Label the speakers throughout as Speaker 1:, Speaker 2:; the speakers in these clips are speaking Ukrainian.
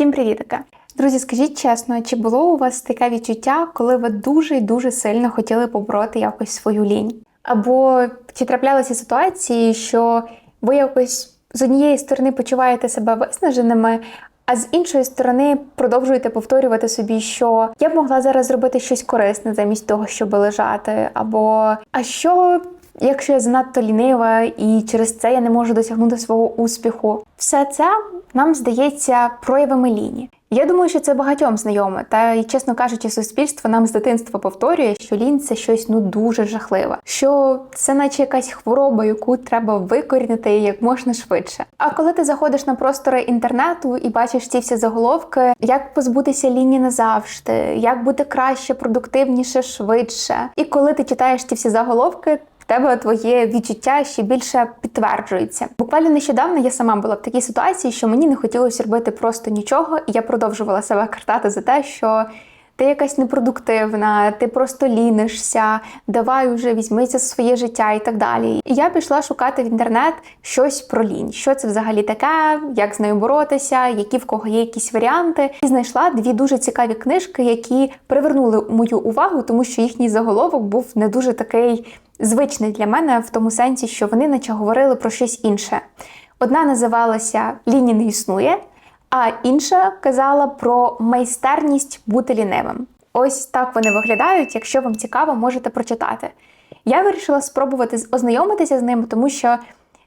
Speaker 1: Всім привітки! Друзі, скажіть чесно, чи було у вас таке відчуття, коли ви дуже і дуже сильно хотіли побороти якось свою лінь? Або чи траплялися ситуації, що ви якось з однієї сторони почуваєте себе виснаженими, а з іншої сторони продовжуєте повторювати собі, що я б могла зараз зробити щось корисне замість того, щоб лежати, або а що якщо я занадто лінива і через це я не можу досягнути свого успіху. Все це нам здається проявами ліні. Я думаю, що це багатьом знайоме, та й чесно кажучи, суспільство нам з дитинства повторює, що лінь це щось ну дуже жахливе, що це наче якась хвороба, яку треба викорінити як можна швидше. А коли ти заходиш на простори інтернету і бачиш ці всі заголовки, як позбутися ліні назавжди, як бути краще, продуктивніше, швидше. І коли ти читаєш ці всі заголовки, тебе твоє відчуття ще більше підтверджується. Буквально нещодавно я сама була в такій ситуації, що мені не хотілося робити просто нічого, і я продовжувала себе картати за те, що. Ти якась непродуктивна, ти просто лінишся, давай уже візьмися за своє життя і так далі. І я пішла шукати в інтернет щось про лінь, що це взагалі таке, як з нею боротися, які в кого є якісь варіанти. І знайшла дві дуже цікаві книжки, які привернули мою увагу, тому що їхній заголовок був не дуже такий звичний для мене в тому сенсі, що вони наче говорили про щось інше. Одна називалася Ліні не існує, а інша казала про майстерність бути лінивим. Ось так вони виглядають. Якщо вам цікаво, можете прочитати. Я вирішила спробувати ознайомитися з ними, тому що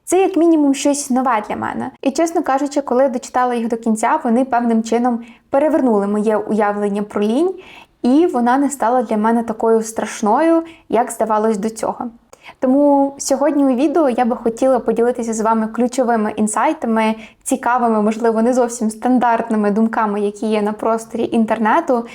Speaker 1: це, як мінімум, щось нове для мене. І, чесно кажучи, коли дочитала їх до кінця, вони певним чином перевернули моє уявлення про лінь і вона не стала для мене такою страшною, як здавалось до цього. Тому сьогодні у відео я би хотіла поділитися з вами ключовими інсайтами, цікавими, можливо, не зовсім стандартними думками, які є на просторі інтернету.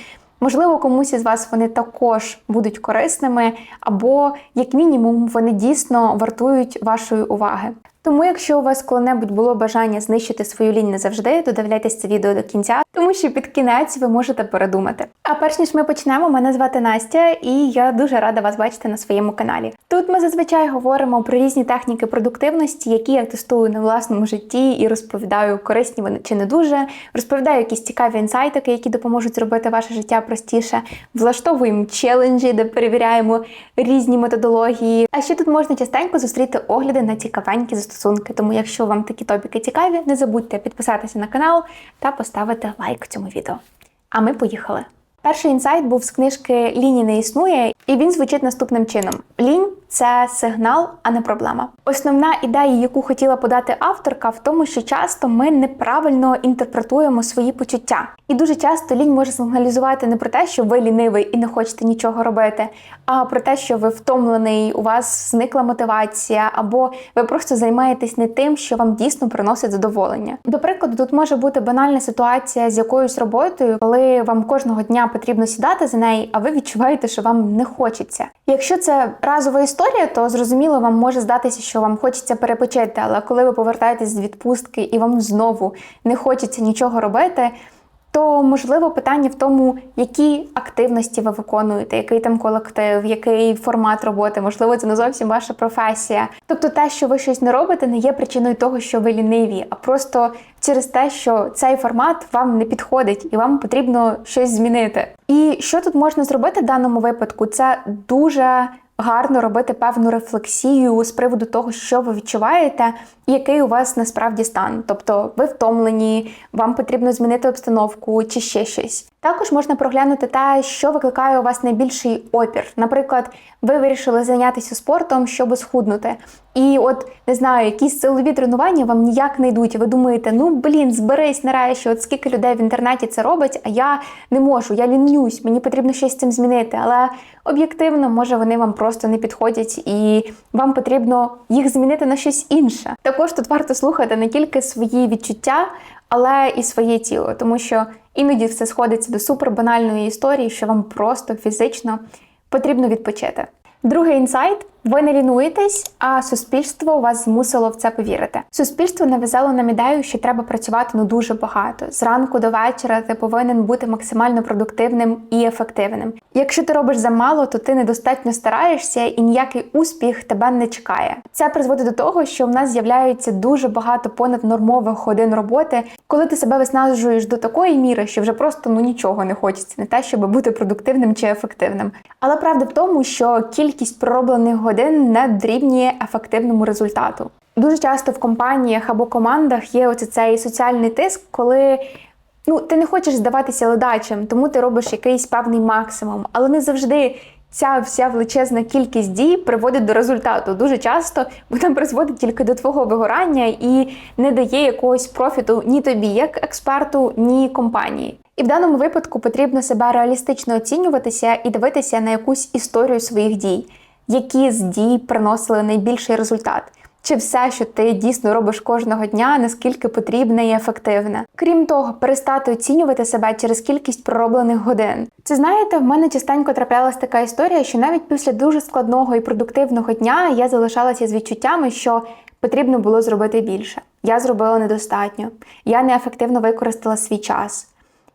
Speaker 1: Можливо, комусь із вас вони також будуть корисними, або, як мінімум, вони дійсно вартують вашої уваги. Тому, якщо у вас коли-небудь було бажання знищити свою лінь назавжди, додивляйтесь це відео до кінця, тому що під кінець ви можете передумати. А перш ніж ми почнемо, мене звати Настя, і я дуже рада вас бачити на своєму каналі. Тут ми зазвичай говоримо про різні техніки продуктивності, які я тестую на власному житті і розповідаю, корисні вони чи не дуже. Розповідаю якісь цікаві інсайтики, які допоможуть зробити ваше життя простіше. Влаштовуємо челенджі, де перевіряємо різні методології. А ще тут можна частенько зустріти огляди на цікавенькі застосунки. Тому, якщо вам такі топіки цікаві, не забудьте підписатися на канал та поставити лайк цьому відео. А ми поїхали. Перший інсайт був з книжки Ліні не існує, і він звучить наступним чином: лінь це сигнал, а не проблема. Основна ідея, яку хотіла подати авторка, в тому, що часто ми неправильно інтерпретуємо свої почуття. І дуже часто лінь може сигналізувати не про те, що ви лінивий і не хочете нічого робити, а про те, що ви втомлений, у вас зникла мотивація, або ви просто займаєтесь не тим, що вам дійсно приносить задоволення. До прикладу, тут може бути банальна ситуація з якоюсь роботою, коли вам кожного дня потрібно сідати за неї, а ви відчуваєте, що вам не хочеться. Якщо це разова історія, то зрозуміло, вам може здатися, що вам хочеться перепочити, але коли ви повертаєтесь з відпустки і вам знову не хочеться нічого робити то можливо питання в тому, які активності ви виконуєте, який там колектив, який формат роботи, можливо, це не зовсім ваша професія. Тобто, те, що ви щось не робите, не є причиною того, що ви ліниві, а просто через те, що цей формат вам не підходить і вам потрібно щось змінити. І що тут можна зробити в даному випадку? Це дуже гарно робити певну рефлексію з приводу того, що ви відчуваєте, і який у вас насправді стан. Тобто ви втомлені, вам потрібно змінити обстановку чи ще щось. Також можна проглянути те, що викликає у вас найбільший опір. Наприклад, ви вирішили зайнятися спортом, щоб схуднути. І от не знаю, якісь силові тренування вам ніяк не йдуть. Ви думаєте, ну блін, зберись нарешті, от скільки людей в інтернеті це робить, а я не можу, я лінюсь, мені потрібно щось з цим змінити. Але об'єктивно, може, вони вам просто не підходять, і вам потрібно їх змінити на щось інше. Також тут варто слухати не тільки свої відчуття, але і своє тіло, тому що іноді все сходиться до супербанальної історії, що вам просто фізично потрібно відпочити. Другий інсайт Ви не лінуєтесь, а суспільство вас змусило в це повірити. Суспільство нав'язало нам ідею, що треба працювати ну дуже багато. Зранку до вечора ти повинен бути максимально продуктивним і ефективним. Якщо ти робиш замало, то ти недостатньо стараєшся і ніякий успіх тебе не чекає. Це призводить до того, що в нас з'являється дуже багато понаднормових годин роботи, коли ти себе виснажуєш до такої міри, що вже просто ну нічого не хочеться, не те, щоб бути продуктивним чи ефективним. Але правда в тому, що кількість пророблених не дорівнює ефективному результату. Дуже часто в компаніях або командах є оце цей соціальний тиск, коли ну ти не хочеш здаватися ледачим, тому ти робиш якийсь певний максимум, але не завжди. Ця вся величезна кількість дій приводить до результату. Дуже часто вона призводить тільки до твого вигорання і не дає якогось профіту ні тобі, як експерту, ні компанії. І в даному випадку потрібно себе реалістично оцінюватися і дивитися на якусь історію своїх дій, які з дій приносили найбільший результат. Чи все, що ти дійсно робиш кожного дня, наскільки потрібне і ефективне? Крім того, перестати оцінювати себе через кількість пророблених годин. Це знаєте, в мене частенько траплялась така історія, що навіть після дуже складного і продуктивного дня я залишалася з відчуттями, що потрібно було зробити більше. Я зробила недостатньо, я неефективно використала свій час.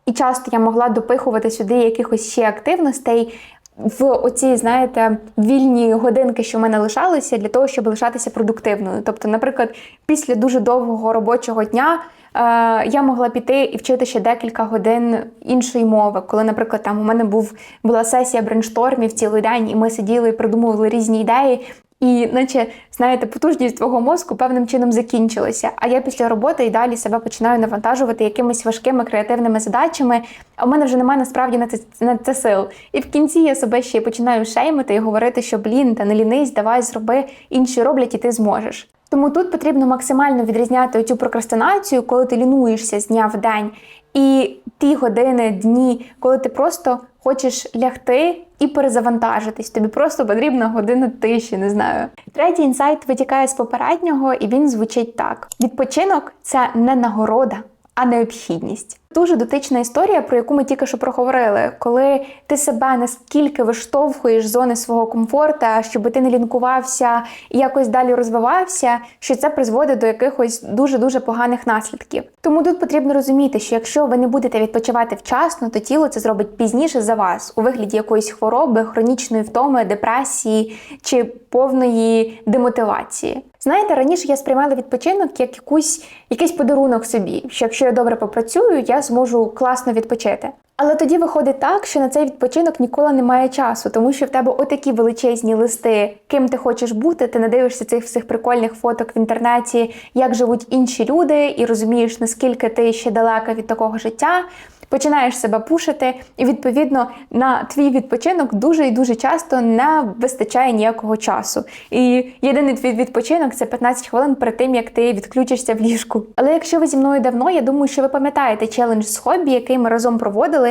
Speaker 1: І часто я могла допихувати сюди якихось ще активностей, в оці, знаєте, вільні годинки, що в мене лишалися, для того, щоб лишатися продуктивною. Тобто, наприклад, після дуже довгого робочого дня. Е, я могла піти і вчити ще декілька годин іншої мови, коли, наприклад, там у мене був була сесія брейнштормів цілий день, і ми сиділи і придумували різні ідеї. І, наче, знаєте, потужність твого мозку певним чином закінчилася. А я після роботи і далі себе починаю навантажувати якимись важкими креативними задачами. А в мене вже немає насправді на це на це сил. І в кінці я себе ще починаю шеймити і говорити, що блін, та не лінись, давай зроби, інші роблять, і ти зможеш. Тому тут потрібно максимально відрізняти цю прокрастинацію, коли ти лінуєшся з дня в день, і ті години, дні, коли ти просто хочеш лягти і перезавантажитись. Тобі просто потрібна година тиші, не знаю. Третій інсайт витікає з попереднього, і він звучить так: відпочинок це не нагорода, а необхідність. Дуже дотична історія, про яку ми тільки що проговорили, коли ти себе наскільки виштовхуєш з зони свого комфорта, щоб ти не лінкувався і якось далі розвивався, що це призводить до якихось дуже дуже поганих наслідків. Тому тут потрібно розуміти, що якщо ви не будете відпочивати вчасно, то тіло це зробить пізніше за вас у вигляді якоїсь хвороби, хронічної втоми, депресії чи повної демотивації. Знаєте, раніше я сприймала відпочинок як якусь якийсь подарунок собі, що якщо я добре попрацюю, я зможу класно відпочити. Але тоді виходить так, що на цей відпочинок ніколи немає часу, тому що в тебе отакі величезні листи, ким ти хочеш бути, ти не дивишся цих всіх прикольних фоток в інтернеті, як живуть інші люди, і розумієш, наскільки ти ще далека від такого життя починаєш себе пушити, і відповідно на твій відпочинок дуже і дуже часто не вистачає ніякого часу. І єдиний твій відпочинок це 15 хвилин перед тим, як ти відключишся в ліжку. Але якщо ви зі мною давно, я думаю, що ви пам'ятаєте челендж з хобі, який ми разом проводили.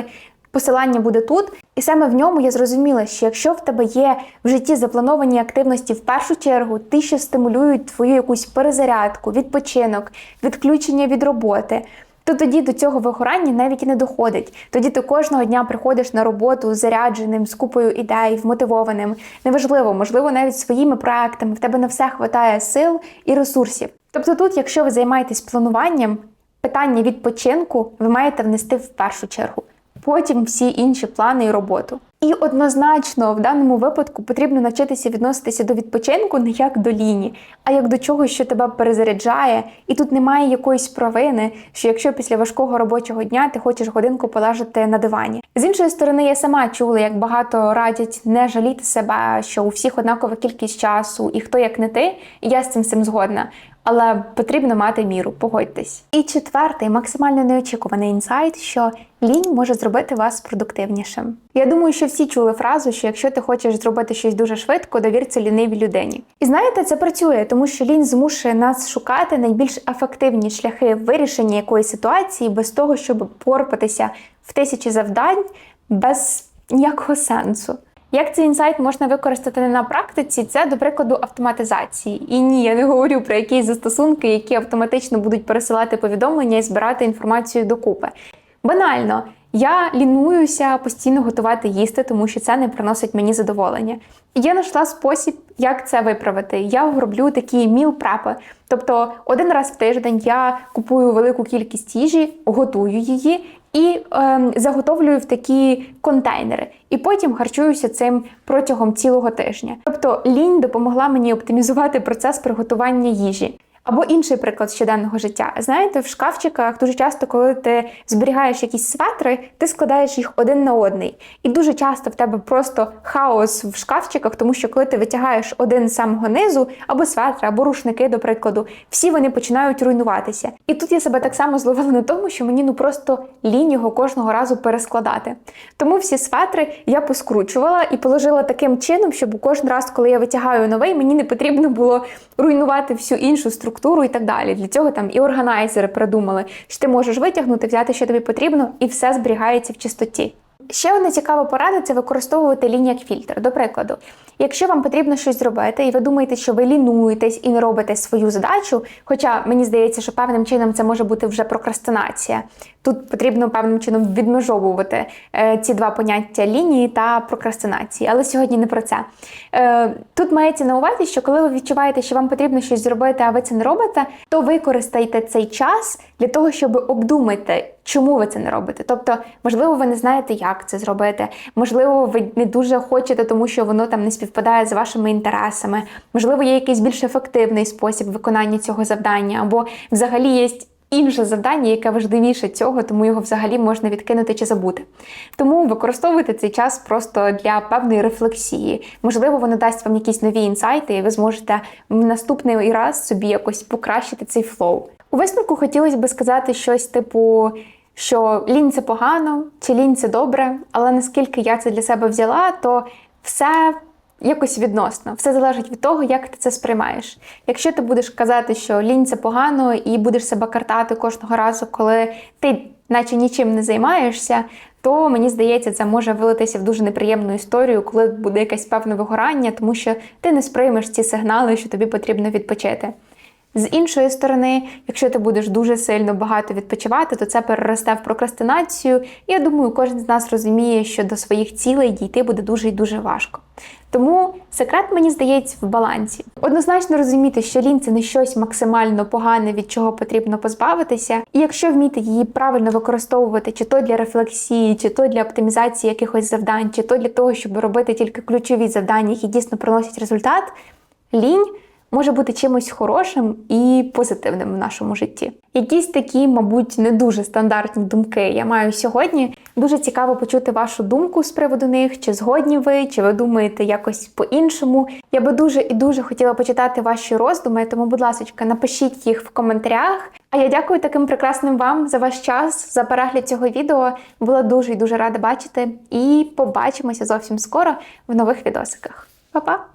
Speaker 1: Посилання буде тут, і саме в ньому я зрозуміла, що якщо в тебе є в житті заплановані активності в першу чергу, ті, що стимулюють твою якусь перезарядку, відпочинок, відключення від роботи, то тоді до цього вигорання навіть і не доходить. Тоді ти кожного дня приходиш на роботу зарядженим, з купою ідей, вмотивованим. Неважливо, можливо, навіть своїми проектами в тебе на все хватає сил і ресурсів. Тобто, тут, якщо ви займаєтесь плануванням, питання відпочинку ви маєте внести в першу чергу потім всі інші плани і роботу. І однозначно в даному випадку потрібно навчитися відноситися до відпочинку не як до ліні, а як до чогось, що тебе перезаряджає, і тут немає якоїсь провини, що якщо після важкого робочого дня ти хочеш годинку полежати на дивані. З іншої сторони, я сама чула, як багато радять не жаліти себе, що у всіх однакова кількість часу, і хто як не ти, і я з цим всім згодна але потрібно мати міру, погодьтесь. І четвертий, максимально неочікуваний інсайт, що лінь може зробити вас продуктивнішим. Я думаю, що всі чули фразу, що якщо ти хочеш зробити щось дуже швидко, довір лінивій людині. І знаєте, це працює, тому що лінь змушує нас шукати найбільш ефективні шляхи вирішення якоїсь ситуації без того, щоб порпатися в тисячі завдань без ніякого сенсу. Як цей інсайт можна використати на практиці? Це, до прикладу, автоматизації. І ні, я не говорю про якісь застосунки, які автоматично будуть пересилати повідомлення і збирати інформацію докупи. Банально, Я лінуюся постійно готувати їсти, тому що це не приносить мені задоволення. Я знайшла спосіб, як це виправити. Я роблю такі міл-препи. Тобто один раз в тиждень я купую велику кількість їжі, готую її і е, заготовлюю в такі контейнери. І потім харчуюся цим протягом цілого тижня. Тобто лінь допомогла мені оптимізувати процес приготування їжі. Або інший приклад щоденного життя. Знаєте, в шкафчиках дуже часто, коли ти зберігаєш якісь светри, ти складаєш їх один на одний. І дуже часто в тебе просто хаос в шкафчиках, тому що коли ти витягаєш один з самого низу, або светри, або рушники, до прикладу, всі вони починають руйнуватися. І тут я себе так само зловила на тому, що мені ну просто лінь його кожного разу перескладати. Тому всі светри я поскручувала і положила таким чином, щоб кожен раз, коли я витягаю новий, мені не потрібно було руйнувати всю іншу структуру і так далі. Для цього там і органайзери придумали, що ти можеш витягнути, взяти, що тобі потрібно, і все зберігається в чистоті. Ще одна цікава порада це використовувати лінь як фільтр. До прикладу, якщо вам потрібно щось зробити, і ви думаєте, що ви лінуєтесь і не робите свою задачу, хоча мені здається, що певним чином це може бути вже прокрастинація. Тут потрібно певним чином відмежовувати е, ці два поняття лінії та прокрастинації, але сьогодні не про це. Е, тут мається на увазі, що коли ви відчуваєте, що вам потрібно щось зробити, а ви це не робите, то використайте цей час для того, щоб обдумати, чому ви це не робите. Тобто, можливо, ви не знаєте, як це зробити, можливо, ви не дуже хочете, тому що воно там не співпадає з вашими інтересами, можливо, є якийсь більш ефективний спосіб виконання цього завдання, або взагалі є інше завдання, яке важливіше цього, тому його взагалі можна відкинути чи забути. Тому використовуйте цей час просто для певної рефлексії. Можливо, воно дасть вам якісь нові інсайти, і ви зможете в наступний раз собі якось покращити цей флоу. У висновку хотілося би сказати щось типу. Що лінь це погано, чи лінь це добре, але наскільки я це для себе взяла, то все якось відносно. Все залежить від того, як ти це сприймаєш. Якщо ти будеш казати, що лінь це погано, і будеш себе картати кожного разу, коли ти наче нічим не займаєшся, то мені здається, це може вилитися в дуже неприємну історію, коли буде якесь певне вигорання, тому що ти не сприймеш ці сигнали, що тобі потрібно відпочити. З іншої сторони, якщо ти будеш дуже сильно багато відпочивати, то це переросте в прокрастинацію. Я думаю, кожен з нас розуміє, що до своїх цілей дійти буде дуже і дуже важко. Тому секрет, мені здається, в балансі. Однозначно розуміти, що лінь це не щось максимально погане, від чого потрібно позбавитися. І якщо вміти її правильно використовувати, чи то для рефлексії, чи то для оптимізації якихось завдань, чи то для того, щоб робити тільки ключові завдання, які дійсно приносять результат, лінь може бути чимось хорошим і позитивним в нашому житті. Якісь такі, мабуть, не дуже стандартні думки я маю сьогодні. Дуже цікаво почути вашу думку з приводу них, чи згодні ви, чи ви думаєте якось по-іншому. Я би дуже і дуже хотіла почитати ваші роздуми, тому, будь ласка, напишіть їх в коментарях. А я дякую таким прекрасним вам за ваш час, за перегляд цього відео. Була дуже і дуже рада бачити. І побачимося зовсім скоро в нових відосиках. Па-па!